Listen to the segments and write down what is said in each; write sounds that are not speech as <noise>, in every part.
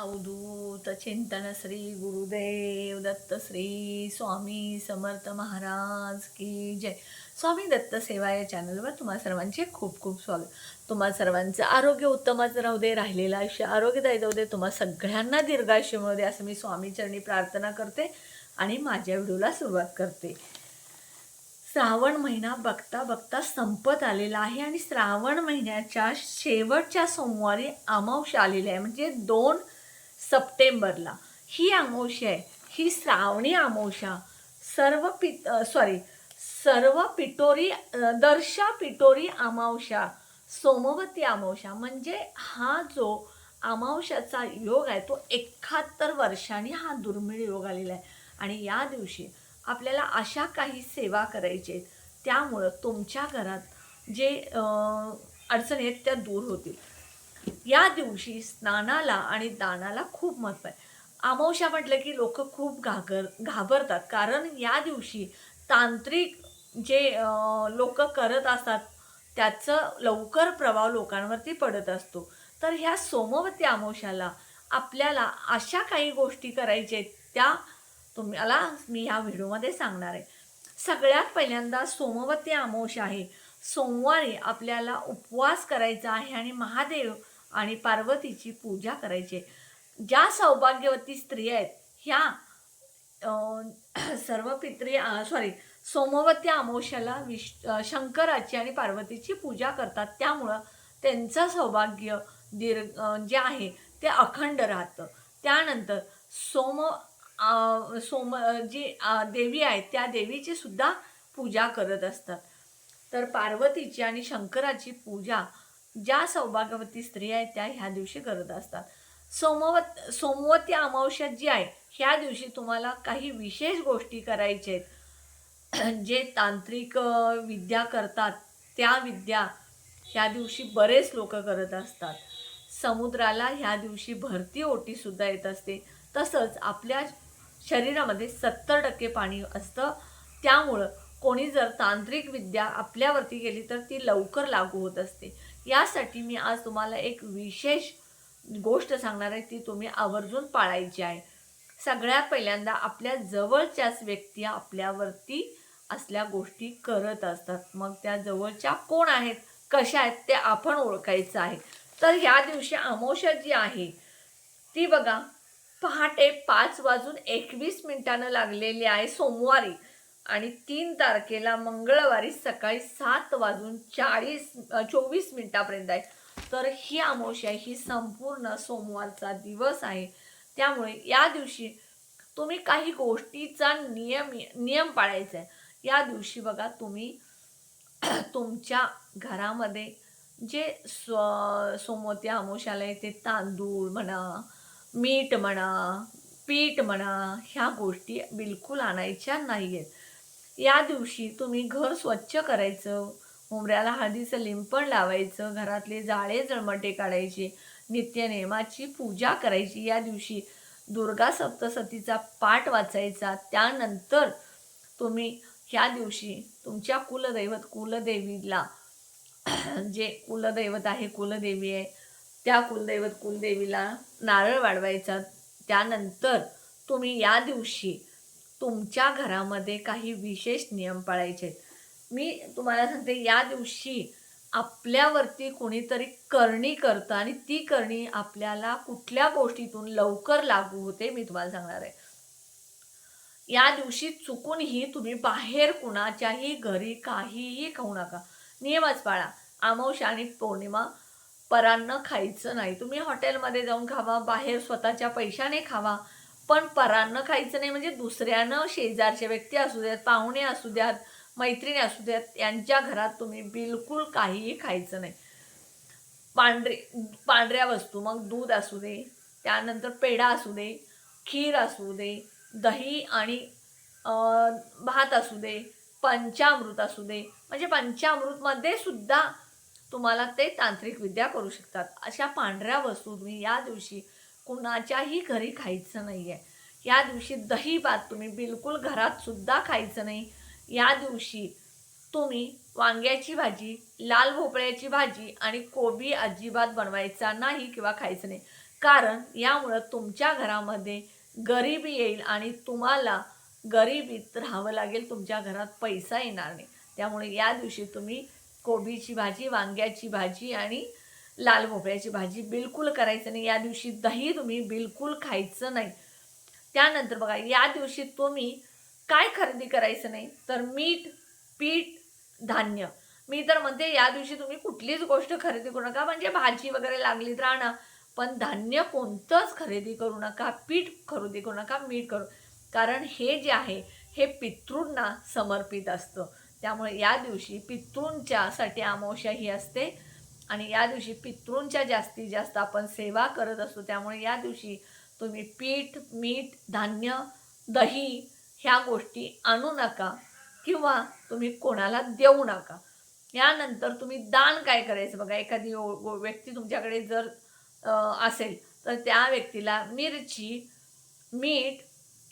अवधूत चिंतन श्री गुरुदेव दत्त श्री स्वामी समर्थ महाराज की जय स्वामी दत्त सेवा या चॅनलवर तुम्हा सर्वांचे खूप खूप स्वागत तुम्हा सर्वांचं आरोग्य उत्तमच राहू दे राहिलेलं आयुष्य आरोग्यदायी जाऊ दे तुम्हा सगळ्यांना दीर्घायुष्य मिळू दे असं मी स्वामीचरणी प्रार्थना करते आणि माझ्या व्हिडिओला सुरुवात करते श्रावण महिना बघता बघता संपत आलेला आहे आणि श्रावण महिन्याच्या शेवटच्या सोमवारी अमावस्या आलेली आहे म्हणजे दोन सप्टेंबरला. ही अमावस्या आहे. ही श्रावणी आमोशा सर्व पि सॉरी सर्व पिटोरी दर्शा पिटोरी अमावशा सोमवती अमावशा म्हणजे हा जो अमावशाचा योग आहे तो एकाहत्तर वर्षांनी हा दुर्मिळ योग आलेला आहे. आणि या दिवशी आपल्याला अशा काही सेवा करायचे आहेत त्यामुळं तुमच्या घरात जे अडचणी आहेत त्या दूर होतील. या दिवशी स्नानाला आणि दानाला खूप महत्त्व आहे. अमावस्या म्हटलं की लोक खूप घागर घाबरतात. कारण या दिवशी तांत्रिक जे लोक करत असतात त्याचं लवकर प्रभाव लोकांवरती पडत असतो. तर ह्या सोमवती अमावस्याला आपल्याला अशा काही गोष्टी करायच्या आहेत त्या तुम्हाला मी ह्या व्हिडिओमध्ये सांगणार आहे. सगळ्यात पहिल्यांदा सोमवती अमावस्या आहे. सोमवारी आपल्याला उपवास करायचा आहे आणि महादेव आणि पार्वतीची पूजा करायची ज्या सौभाग्यवती स्त्रिया आहेत ह्या <clears throat> सर्व पित्री सॉरी सोमवती अमोश्याला विश शंकराची आणि पार्वतीची पूजा करतात. त्यामुळं त्यांचं सौभाग्य दीर्घ जे आहे ते अखंड राहतं. त्यानंतर सोम सोम जी देवी आहे त्या देवीची सुद्धा पूजा करत असतात. तर पार्वतीची आणि शंकराची पूजा ज्या सौभाग्यवती स्त्री आहेत त्या ह्या दिवशी करत असतात. सोमवत सोमवती अमावस्या जी आहे ह्या दिवशी तुम्हाला काही विशेष गोष्टी करायच्या आहेत. <clears throat> जे तांत्रिक विद्या करतात त्या विद्या ह्या दिवशी बरेच लोक करत असतात. समुद्राला ह्या दिवशी भरती ओटीसुद्धा येत असते. तसंच आपल्या शरीरामध्ये सत्तर टक्के पाणी असतं. त्यामुळं कोणी जर तांत्रिक विद्या आपल्यावरती गेली तर ती लवकर लागू होत असते. यासाठी मी आज तुम्हाला एक विशेष गोष्ट सांगणार आहे ती तुम्ही आवर्जून पाळायची आहे. सगळ्यात पहिल्यांदा आपल्या जवळच्याच व्यक्ती आपल्यावरती असल्या गोष्टी करत असतात. मग त्या जवळच्या कोण आहेत कशा आहेत ते आपण ओळखायचं आहे. तर ह्या दिवशी अमावस्या जी आहे ती बघा पहाटे पाच वाजून एकवीस मिनिटानं लागलेली आहे सोमवारी. आणि तीन तारखेला मंगळवारी सकाळी सात वाजून चाळीस चोवीस मिनिटापर्यंत आहे. तर ही अमावस्या ही संपूर्ण सोमवारचा दिवस आहे. त्यामुळे या दिवशी तुम्ही काही गोष्टीचा नियम नियम पाळायचा आहे. या दिवशी बघा तुम्ही <clears throat> तुमच्या घरामध्ये जे स्व सोमवती अमावस्याला आहे ते तांदूळ म्हणा मीठ म्हणा पीठ म्हणा ह्या गोष्टी बिलकुल आणायच्या नाही आहेत या दिवशी तुम्ही घर स्वच्छ करायचं उमऱ्याला हळदीचं लिंपण लावायचं घरातले जाळे जळमटे काढायचे नित्यनेमाची पूजा करायची. या दिवशी दुर्गा सप्तसतीचा पाठ वाचायचा. त्यानंतर तुम्ही ह्या दिवशी तुमच्या कुलदैवत कुलदेवीला <clears throat> जे कुलदैवत आहे कुलदेवी आहे त्या कुलदैवत कुलदेवीला नारळ वाढवायचा. त्यानंतर तुम्ही या दिवशी तुमच्या घरामध्ये काही विशेष नियम पाळायचे मी तुम्हाला सांगते या दिवशी आपल्यावरती कोणीतरी करणी करतं आणि ती करणी आपल्याला कुठल्या गोष्टीतून लवकर लागू होते मी तुम्हाला सांगणार आहे. या दिवशी चुकूनही तुम्ही बाहेर कुणाच्याही घरी काहीही खाऊ नका. नियमच पाळा. अमावस्या आणि पौर्णिमा परांना खायचं नाही. तुम्ही हॉटेलमध्ये जाऊन खावा बाहेर स्वतःच्या पैशाने खावा पण परांनं खायचं नाही म्हणजे दुसऱ्यानं शेजारच्या व्यक्ती असू द्यात पाहुणे असू द्यात मैत्रिणी असू द्यात यांच्या घरात तुम्ही बिलकुल काहीही खायचं नाही. पांढरे पांढऱ्या वस्तू मग दूध असू दे त्यानंतर पेढा असू दे खीर असू दे दही आणि भात असू दे पंचामृत असू दे म्हणजे पंचामृतमध्ये सुद्धा तुम्हाला ते तांत्रिक विद्या करू शकतात. अशा पांढऱ्या वस्तू तुम्ही या दिवशी कुणाच्याही घरी खायचं नाही आहे या दिवशी दही भात तुम्ही बिलकुल घरात सुद्धा खायचं नाही. या दिवशी तुम्ही वांग्याची भाजी लाल भोपळ्याची भाजी आणि कोबी अजिबात बनवायचा नाही किंवा खायचं नाही. कारण यामुळं तुमच्या घरामध्ये गरिबी येईल आणि तुम्हाला गरिबीत राहावं लागेल तुमच्या घरात पैसा येणार नाही. त्यामुळे या दिवशी तुम्ही कोबीची भाजी वांग्याची भाजी आणि लाल भोपळ्याची भाजी बिलकुल करायचं नाही. या दिवशी दही तुम्ही बिलकुल खायचं नाही. त्यानंतर बघा या दिवशी तुम्ही काय खरेदी करायचं नाही? तर मीठ पीठ धान्य. मी तर म्हणते या दिवशी तुम्ही कुठलीच गोष्ट खरेदी करू नका. म्हणजे भाजी वगैरे लागली तर आणा. पण धान्य कोणतंच खरेदी करू नका. पीठ खरेदी करू नका मीठ करू. कारण हे जे आहे हे पितृंना समर्पित असतं. त्यामुळे या दिवशी पितृंच्यासाठी अमावस्या ही असते. आणि या दिवशी पितृंच्या जास्तीत जास्त आपण सेवा करत असतो त्यामुळे या दिवशी तुम्ही पीठ मीठ धान्य दही ह्या गोष्टी आणू नका किंवा तुम्ही कोणाला देऊ नका. यानंतर तुम्ही दान काय करायचं बघा एखादी ओ- व्यक्ती तुमच्याकडे जर असेल तर त्या व्यक्तीला मिरची मीठ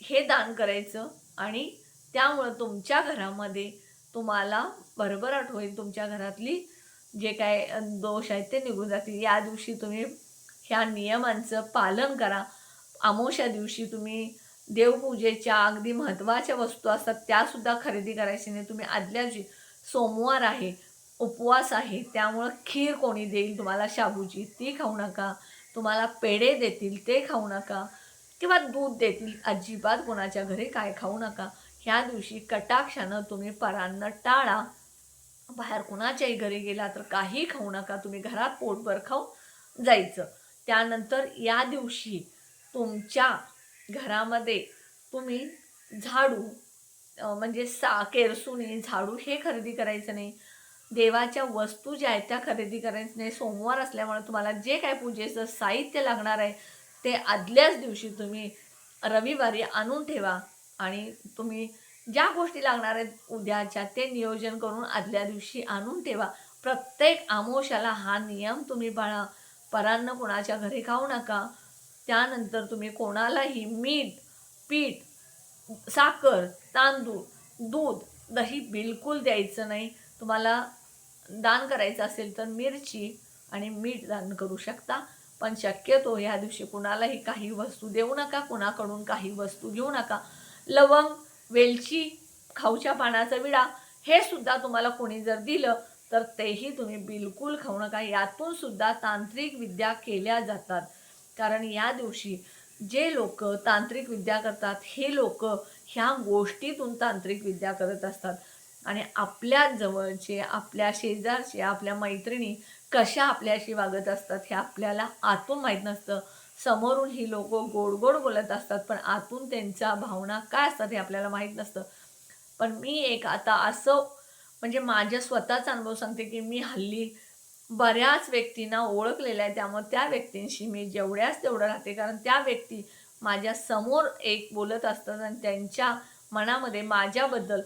हे दान करायचं आणि त्यामुळं तुमच्या घरामध्ये तुम्हाला भरभराट होईल तुमच्या घरातली जे काय दोष आहेत ते निघून जातील. या दिवशी तुम्ही ह्या नियमांचं पालन करा. अमावस्या दिवशी तुम्ही देवपूजेच्या अगदी महत्त्वाच्या वस्तू असतात त्यासुद्धा खरेदी करायची नाही तुम्ही आदल्या दिवशी सोमवार आहे उपवास आहे त्यामुळं खीर कोणी देईल तुम्हाला शाबूची ती खाऊ नका. तुम्हाला पेढे देतील ते खाऊ नका. किंवा दूध देतील अजिबात कोणाच्या घरी काय खाऊ नका. ह्या दिवशी कटाक्षानं तुम्ही परांना टाळा. बाहेर कुणाच्याही घरी गेला तर काही खाऊ नका तुम्ही घरात पोटभर खाऊन जायचं. त्यानंतर या दिवशी तुमच्या घरामध्ये तुम्ही झाडू म्हणजे सा केरसुनी झाडू हे खरेदी करायचं नाही. देवाच्या वस्तू ज्या आहेत त्या खरेदी करायचं नाही. सोमवार असल्यामुळे तुम्हाला जे काय पूजेचं साहित्य लागणार आहे ते आदल्याच दिवशी तुम्ही रविवारी आणून ठेवा आणि तुम्ही ज्या गोष्टी लागणार आहेत उद्याच्या ते नियोजन करून आदल्या दिवशी आणून ठेवा. प्रत्येक आमोशाला हा नियम तुम्ही पाळा परांना कोणाच्या घरी खाऊ नका. त्यानंतर तुम्ही कोणालाही मीठ पीठ साखर तांदूळ दूध दही बिलकुल द्यायचं नाही. तुम्हाला दान करायचं असेल तर मिरची आणि मीठ दान करू शकता. पण शक्यतो ह्या दिवशी कुणालाही काही वस्तू देऊ नका कुणाकडून काही वस्तू घेऊ नका. लवंग वेलची खाऊच्या पानाचा विडा हे सुद्धा तुम्हाला कोणी जर दिलं तर तेही तुम्ही बिलकुल खाऊ नका. यातून सुद्धा तांत्रिक विद्या केल्या जातात. कारण या दिवशी जे लोक तांत्रिक विद्या करतात हे लोक ह्या गोष्टीतून तांत्रिक विद्या करत असतात. आणि आपल्या जवळचे आपल्या शेजारचे आपल्या मैत्रिणी कशा आपल्याशी वागत असतात हे आपल्याला आतून माहीत नसतं. समोरून ही लोक गोड गोड बोलत असतात पण आतून त्यांच्या भावना काय असतात हे आपल्याला माहीत नसतं. पण मी एक आता असं म्हणजे माझ्या स्वतःचा अनुभव सांगते की मी हल्ली बऱ्याच व्यक्तींना ओळखलेलं आहे. त्यामुळे त्या व्यक्तींशी मी जेवढ्याच तेवढं राहते. कारण त्या व्यक्ती माझ्यासमोर एक बोलत असतात आणि त्यांच्या मनामध्ये माझ्याबद्दल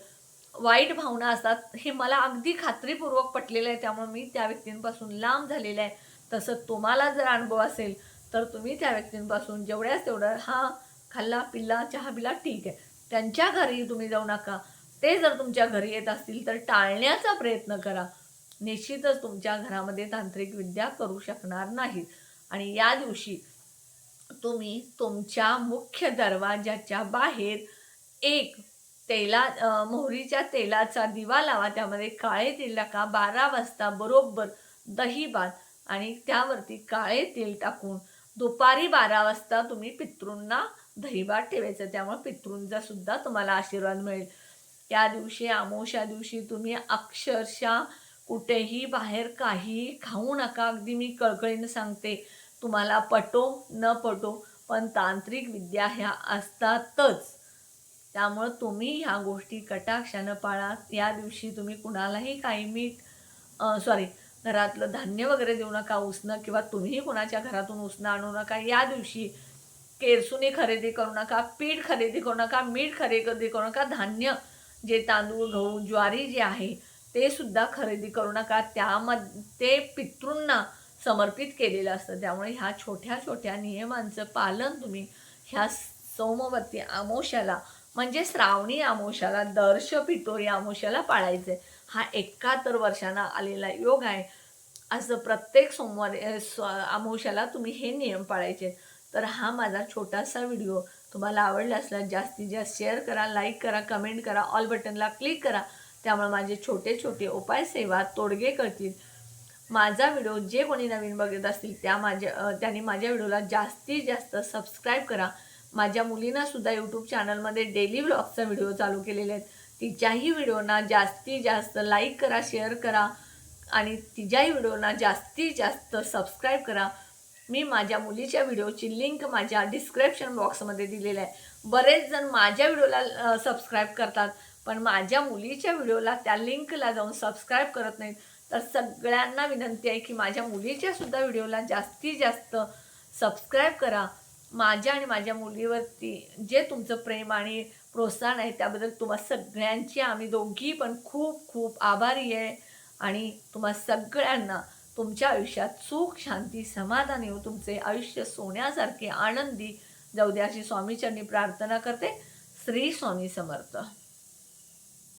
वाईट भावना असतात हे मला अगदी खात्रीपूर्वक पटलेलं आहे. त्यामुळे मी त्या व्यक्तींपासून लांब झालेलं आहे. तसं तुम्हाला जर अनुभव असेल तर तुम्ही त्या व्यक्तींपासून जेवढ्याच तेवढं हा खाल्ला पिल्ला चहा पिला ठीक आहे. त्यांच्या घरी तुम्ही जाऊ नका. ते जर तुमच्या घरी येत असतील तर टाळण्याचा प्रयत्न करा. निश्चितच तुमच्या घरामध्ये तांत्रिक विद्या करू शकणार नाहीत. आणि या दिवशी तुम्ही तुमच्या मुख्य दरवाजाच्या बाहेर एक तेला मोहरीच्या तेलाचा दिवा लावा. त्यामध्ये काळे तेल टाका. बारा वाजता बरोबर दही भात आणि त्यावरती काळे तेल टाकून दुपारी बारा वाजता तुम्ही पितृंना दहीभात ठेवायचं. त्यामुळे पितृंचा सुद्धा तुम्हाला आशीर्वाद मिळेल. त्या दिवशी आमोशा दिवशी तुम्ही अक्षरशः कुठेही बाहेर काही खाऊ नका. अगदी मी कळकळीनं सांगते. तुम्हाला पटो न पटो पण तांत्रिक विद्या ह्या असतातच. त्यामुळं तुम्ही ह्या गोष्टी कटाक्षानं पाळा या दिवशी तुम्ही कुणालाही काही मीठ सॉरी घरातलं धान्य वगैरे देऊ नका उसणं किंवा तुम्हीही कुणाच्या घरातून उसणं आणू नका. या दिवशी केरसुनी खरेदी करू नका पीठ खरेदी करू नका मीठ खरेदी करू नका धान्य जे तांदूळ गहू ज्वारी जे आहे ते सुद्धा खरेदी करू नका. त्यामध्ये ते पितृंना समर्पित केलेलं असतं. त्यामुळे ह्या छोट्या छोट्या नियमांचं पालन तुम्ही ह्या सोमवती आमोशाला म्हणजे श्रावणी आमोशाला दर्श पिटोरी आमोशाला पाळायचे. हा एकाहत्तर वर्षांना आलेला योग आहे. असं प्रत्येक सोमवारी अ, स्व तुम्ही हे नियम पाळायचे. तर हा माझा छोटासा व्हिडिओ. तुम्हाला आवडला असल्यास जास्तीत जास्त शेअर करा लाईक करा कमेंट करा ऑल बटनला क्लिक करा. त्यामुळे माझे छोटे छोटे उपाय सेवा तोडगे कळतील माझा व्हिडिओ जे कोणी नवीन बघत असतील त्या माझ्या त्यांनी माझ्या व्हिडिओला जास्तीत जास्त सबस्क्राईब करा. माझ्या मुलीनं सुद्धा यूट्यूब चॅनलमध्ये डेली ब्लॉगचा व्हिडिओ चालू केलेले आहेत. तिच्याही व्हिडिओना जास्तीत जास्त लाईक करा शेअर करा आणि तिच्याही व्हिडिओना जास्तीत जास्त सबस्क्राईब करा. मी माझ्या मुलीच्या व्हिडिओची लिंक माझ्या डिस्क्रिप्शन बॉक्समध्ये दिलेलं आहे. बरेच जण माझ्या व्हिडिओला सबस्क्राईब करतात पण माझ्या मुलीच्या व्हिडिओला त्या लिंकला जाऊन सबस्क्राईब करत नाहीत. तर सगळ्यांना विनंती आहे की माझ्या मुलीच्यासुद्धा व्हिडिओला जास्तीत जास्त सबस्क्राईब करा. माझ्या आणि माझ्या मुलीवरती जे तुमचं प्रेम आणि प्रोत्साहन आहे त्याबद्दल तुम्हा सगळ्यांची आम्ही दोघी पण खूप खूप आभारी आहे. आणि तुम्हा सगळ्यांना तुमच्या आयुष्यात सुख शांती समाधान येऊ तुमचे आयुष्य सोन्यासारखे आनंदी जाऊ दे अशी स्वामीचरणी प्रार्थना करते. श्री स्वामी समर्थ.